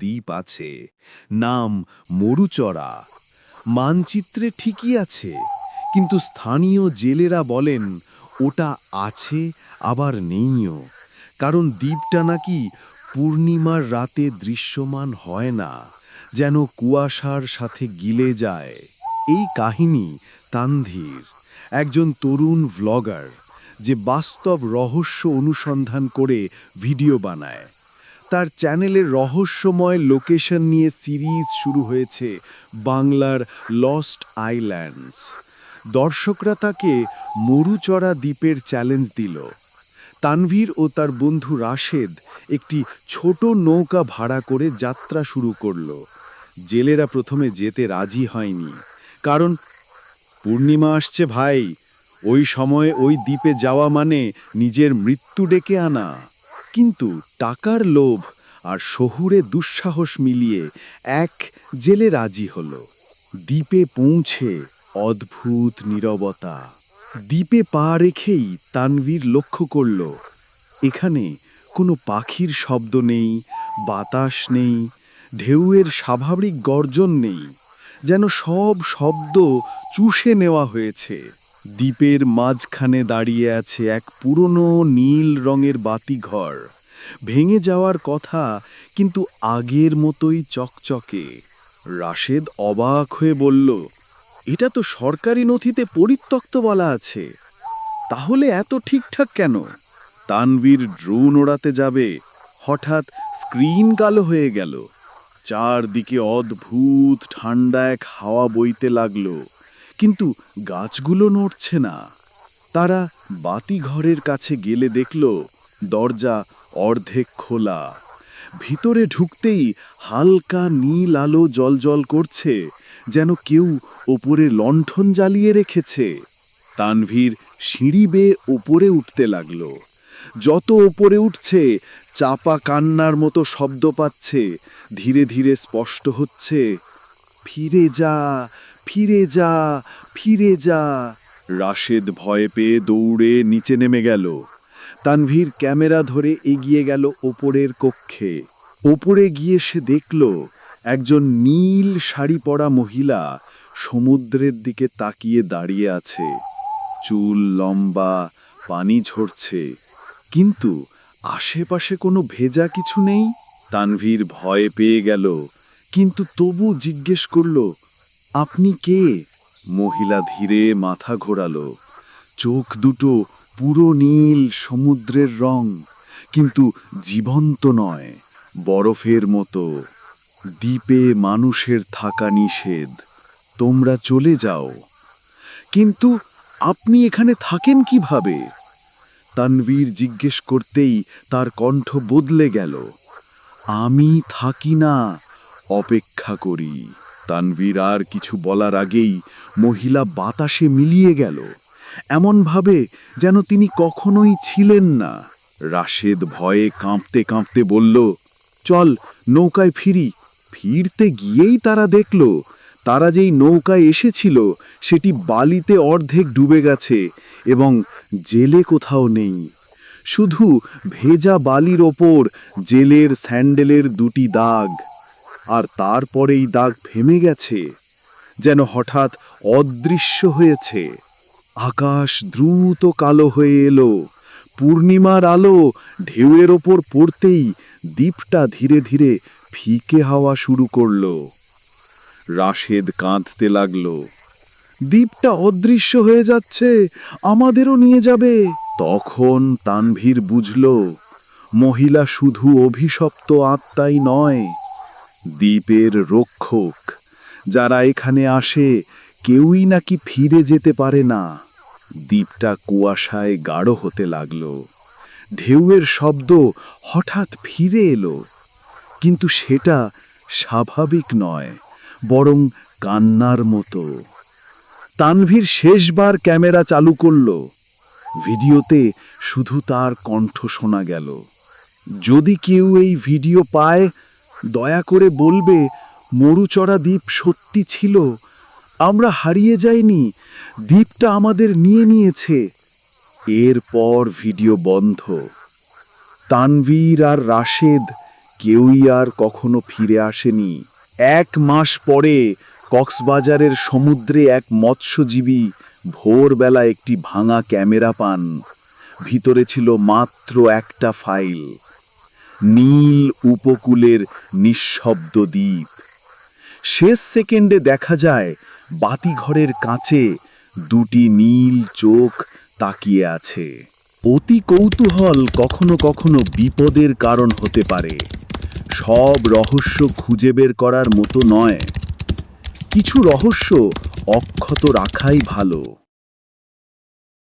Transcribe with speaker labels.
Speaker 1: দ্বীপ আছে। নাম মরুচরা। মানচিত্রে ঠিকই আছে, কিন্তু স্থানীয় জেলেরা বলেন ওটা আছে, আবার নেইও। কারণ দ্বীপটা নাকি পূর্ণিমার রাতে দৃশ্যমান হয় না, যেন কুয়াশার সাথে গিলে যায়। এই কাহিনী তানধীর একজন তরুণ ভ্লগার যে বাস্তব রহস্য অনুসন্ধান করে ভিডিও বানায়। তার চ্যানেলের রহস্যময় লোকেশন নিয়ে সিরিজ শুরু হয়েছে বাংলার লস্ট আইল্যান্ডস। দর্শকরা তাকে মরুচড়া দ্বীপের চ্যালেঞ্জ দিল। তানভীর ও তার বন্ধু রাশেদ একটি ছোট নৌকা ভাড়া করে যাত্রা শুরু করল। জেলেরা প্রথমে যেতে রাজি হয়নি, কারণ, পূর্ণিমা আসছে ভাই, ওই সময়ে ওই দ্বীপে যাওয়া মানে নিজের মৃত্যু ডেকে আনা। কিন্তু টাকার লোভ আর শহুরে দুঃসাহস মিলিয়ে এক জেলে রাজি হল। দ্বীপে পৌঁছে অদ্ভুত নীরবতা। দ্বীপে পা রেখেই তানভীর লক্ষ্য করল, এখানে কোনো পাখির শব্দ নেই, বাতাস নেই, ঢেউয়ের স্বাভাবিক গর্জন নেই, যেন সব শব্দ চুষে নেওয়া হয়েছে। দ্বীপের মাঝখানে দাঁড়িয়ে আছে এক পুরনো নীল রঙের বাতিঘর। ভেঙে যাওয়ার কথা, কিন্তু আগের মতোই চকচকে। রাশেদ অবাক হয়ে বলল, এটা তো সরকারি নথিতে পরিত্যক্ত বলা আছে। তাহলে এত ঠিকঠাক কেন? তানভীর ড্রোন ওড়াতে যাবে। হঠাৎ স্ক্রিন কালো হয়ে গেল। চারদিকে অদ্ভুত ঠান্ডা এক হাওয়া বইতে লাগল। কিন্তু গাছগুলো নড়ছে না। তারা বাতিঘরের কাছে গেলে দেখল দরজা অর্ধেক খোলা। ভিতরে ঢুকতেই হালকা নীল আলো জলজল করছে, যেন কেউ ওপরে লণ্ঠন জ্বালিয়ে রেখেছে। তানভীর সিঁড়ি বেয়ে ওপরে উঠতে লাগল। যত ওপরে উঠছে, চাপা কান্নার মতো শব্দ পাচ্ছে, ধীরে ধীরে স্পষ্ট হচ্ছে, ফিরে যা ফিরে যা ফিরে যা। রাশেদ ভয় পেয়ে দৌড়ে নিচে নেমে গেল। তানভীর ক্যামেরা ধরে এগিয়ে গেল ওপরের কক্ষে। ওপরে গিয়ে সে দেখল একজন নীল শাড়ি পরা মহিলা সমুদ্রের দিকে তাকিয়ে দাঁড়িয়ে আছে। চুল লম্বা, পানি ঝরছে। কিন্তু আশেপাশে কোনো ভেজা কিছু নেই? তানভীর ভয় পেয়ে গেল। কিন্তু তবু জিজ্ঞেস করল আপনি কে? মহিলা ধীরে মাথা ঘোরালো। চোখ দুটো পুরো নীল সমুদ্রের রং, কিন্তু জীবন্ত নয়, বরফের মতো। দ্বীপে মানুষের থাকা নিষেধ, তোমরা চলে যাও। কিন্তু আপনি এখানে থাকেন কীভাবে? তানভীর জিজ্ঞেস করতেই তার কণ্ঠ বদলে গেল। আমি থাকি না, অপেক্ষা করি। তানভীর আর কিছু বলার আগেই মহিলা বাতাসে মিলিয়ে গেল। এমনভাবে যেন তিনি কখনোই ছিলেন না। রাশেদ ভয়ে কাঁপতে কাঁপতে বলল, চল, নৌকায় ফিরি। ফিরতে গিয়েই তারা দেখল, তারা যেই নৌকায় এসেছিল, সেটি বালিতে অর্ধেক ডুবে গেছে এবং জেলে কোথাও নেই। শুধু ভেজা বালির ওপর জেলের স্যান্ডেলের দুটি দাগ। আর তারপরেই দাগ থেমে গেছে, যেন হঠাৎ অদৃশ্য হয়েছে। আকাশ দ্রুত কালো হয়ে এলো, পূর্ণিমার আলো ঢেউয়ের ওপর পড়তেই দ্বীপটা ধীরে ধীরে ফিকে হাওয়া শুরু করল। রাশেদ কাঁদতে লাগল, দ্বীপটা অদৃশ্য হয়ে যাচ্ছে, আমাদেরও নিয়ে যাবে। তখন তানভীর বুঝল, মহিলা শুধু অভিশপ্ত আত্মাই নয় দ্বীপের রক্ষক, যারা এখানে আসে, কেউই নাকি ফিরে যেতে পারে না। দ্বীপটা কুয়াশায় গাঢ় হতে লাগল। ঢেউয়ের শব্দ হঠাৎ ফিরে এলো। কিন্তু সেটা স্বাভাবিক নয়, বরং কান্নার মতো। তানভীর শেষবার ক্যামেরা চালু করল। ভিডিওতে শুধু তার কণ্ঠ শোনা গেল। যদি কেউ এই ভিডিও পায় দয়া করে বলবে, মরুচড়া দ্বীপ সত্যি ছিল, আমরা হারিয়ে যাইনি, দ্বীপটা আমাদের নিয়ে নিয়েছে। এরপর ভিডিও বন্ধ। তানভীর আর রাশেদ কেউই আর কখনো ফিরে আসেনি। এক মাস পরে কক্সবাজারের সমুদ্রে এক মৎস্যজীবী ভোরবেলা একটি ভাঙা ক্যামেরা পান। ভিতরে ছিল মাত্র একটা ফাইল। নীল উপকূলের নিঃশব্দ দ্বীপ। শেষ সেকেন্ডে দেখা যায়, বাতিঘরের কাছে দুটি নীল চোখ তাকিয়ে আছে। অতি কৌতূহল কখনো কখনো বিপদের কারণ হতে পারে। সব রহস্য খুঁজে বের করার মতো নয়। কিছু রহস্য অক্ষত রাখাই ভালো।